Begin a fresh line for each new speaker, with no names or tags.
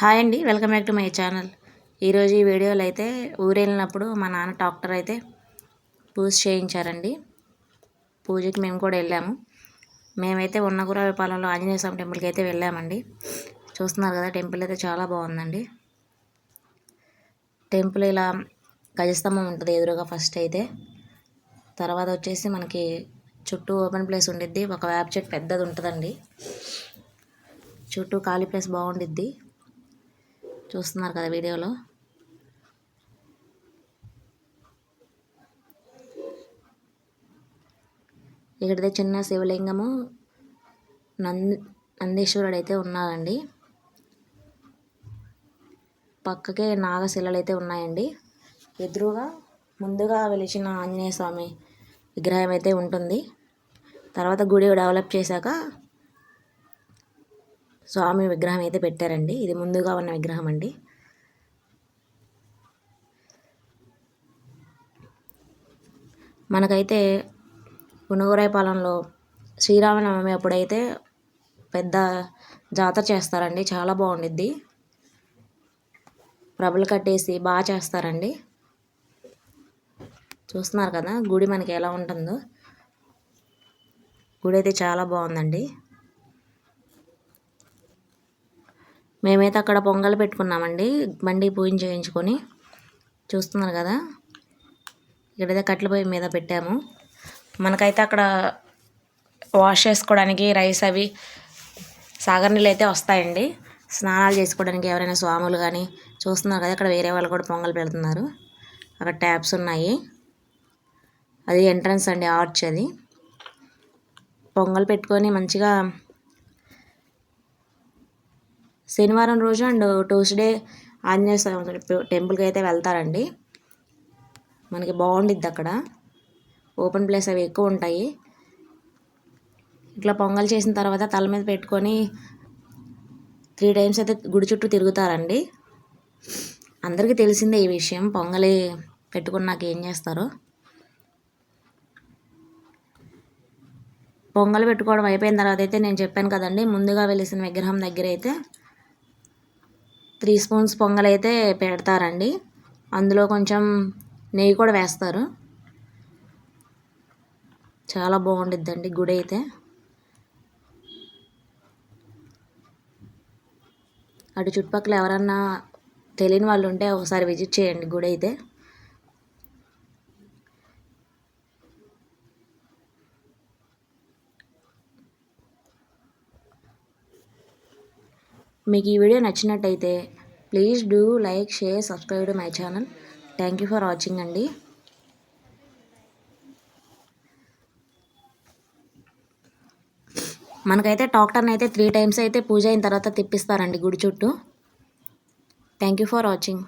Hi అండి welcome back to my channel. ఈరోజు ఈ వీడియోలో అయితే ఊరెళ్ళినప్పుడు మా నాన్న డాక్టర్ అయితే పూజ చేయించారండి. పూజకి మేము కూడా వెళ్ళాము. మేమైతే ఉన్నగురావిపాలెంలో ఆంజనేయ స్వామి టెంపుల్కి అయితే వెళ్ళామండి. చూస్తున్నారు కదా టెంపుల్ అయితే చాలా బాగుందండి. టెంపుల్ ఇలా గజస్తంభం ఉంటుంది ఎదురుగా ఫస్ట్ అయితే. తర్వాత వచ్చేసి మనకి చుట్టూ ఓపెన్ ప్లేస్ ఉండిద్ది. ఒక వేప చెట్టు పెద్దది ఉంటుందండి. చుట్టూ ఖాళీ ప్లేస్ బాగుండిద్ది. చూస్తున్నారు కదా వీడియోలో. ఇక్కడైతే చిన్న శివలింగము నంది నందీశ్వరుడు అయితే ఉన్నాడండి. పక్కకే నాగశిలలు అయితే ఉన్నాయండి. ఎదురుగా ముందుగా వెలిచిన ఆంజనేయ స్వామి విగ్రహం అయితే ఉంటుంది. తర్వాత గుడి డెవలప్ చేశాక స్వామి విగ్రహం అయితే పెట్టారండి. ఇది ముందుగా ఉన్న విగ్రహం అండి. మనకైతే పునుగురాయపాలెంలో శ్రీరామనవమి అప్పుడైతే పెద్ద జాతర చేస్తారండి. చాలా బాగుండిద్ది. ప్రభలు కట్టేసి బాగా చేస్తారండి. చూస్తున్నారు కదా గుడి మనకి ఎలా ఉంటుందో. గుడి అయితే చాలా బాగుందండి. మేమైతే అక్కడ పొంగల్ పెట్టుకున్నామండి. బండి పూజ చేయించుకొని చూస్తున్నారు కదా? ఇక్కడైతే కట్ల పొయ్యి మీద పెట్టాము. మనకైతే అక్కడ వాష్ చేసుకోవడానికి రైస్ అవి సాగర్ నీళ్ళు అయితే వస్తాయండి. స్నానాలు చేసుకోవడానికి ఎవరైనా స్వాములు కానీ చూస్తున్నారు కదా ఇక్కడ వేరే వాళ్ళు కూడా పొంగల్ పెడుతున్నారు. అక్కడ ట్యాప్స్ ఉన్నాయి. అది ఎంట్రన్స్ అండి ఆర్చ్ అది. పొంగల్ పెట్టుకొని మంచిగా శనివారం రోజు అండ్ ట్యూస్డే ఆంజనేయ స్వామి టెంపుల్కి అయితే వెళ్తారండి. మనకి బాగుండిద్ది అక్కడ. ఓపెన్ ప్లేస్ అవి ఎక్కువ ఉంటాయి. ఇట్లా పొంగల్ చేసిన తర్వాత తల మీద పెట్టుకొని త్రీ టైమ్స్ అయితే గుడి చుట్టూ తిరుగుతారండి. అందరికీ తెలిసిందే ఈ విషయం. పొంగలి పెట్టుకున్నాక ఏం చేస్తారో. పొంగల్ పెట్టుకోవడం అయిపోయిన తర్వాత అయితే నేను చెప్పాను కదండి ముందుగా వెలిసిన విగ్రహం దగ్గర అయితే త్రీ స్పూన్స్ పొంగల్ అయితే పెడతారండి. అందులో కొంచెం నెయ్యి కూడా వేస్తారు. చాలా బాగుండిద్దండి గుడి అయితే. అటు చుట్టుపక్కల ఎవరన్నా తెలియని వాళ్ళు ఉంటే ఒకసారి విజిట్ చేయండి గుడి అయితే. మీకు ఈ వీడియో నచ్చినట్టయితే please do like share subscribe to my channel. Thank you for watching అండి. మనకైతే టాక్టర్ని అయితే త్రీ టైమ్స్ అయితే పూజ అయిన తర్వాత తిప్పిస్తారండి గుడి చుట్టూ. Thank you for watching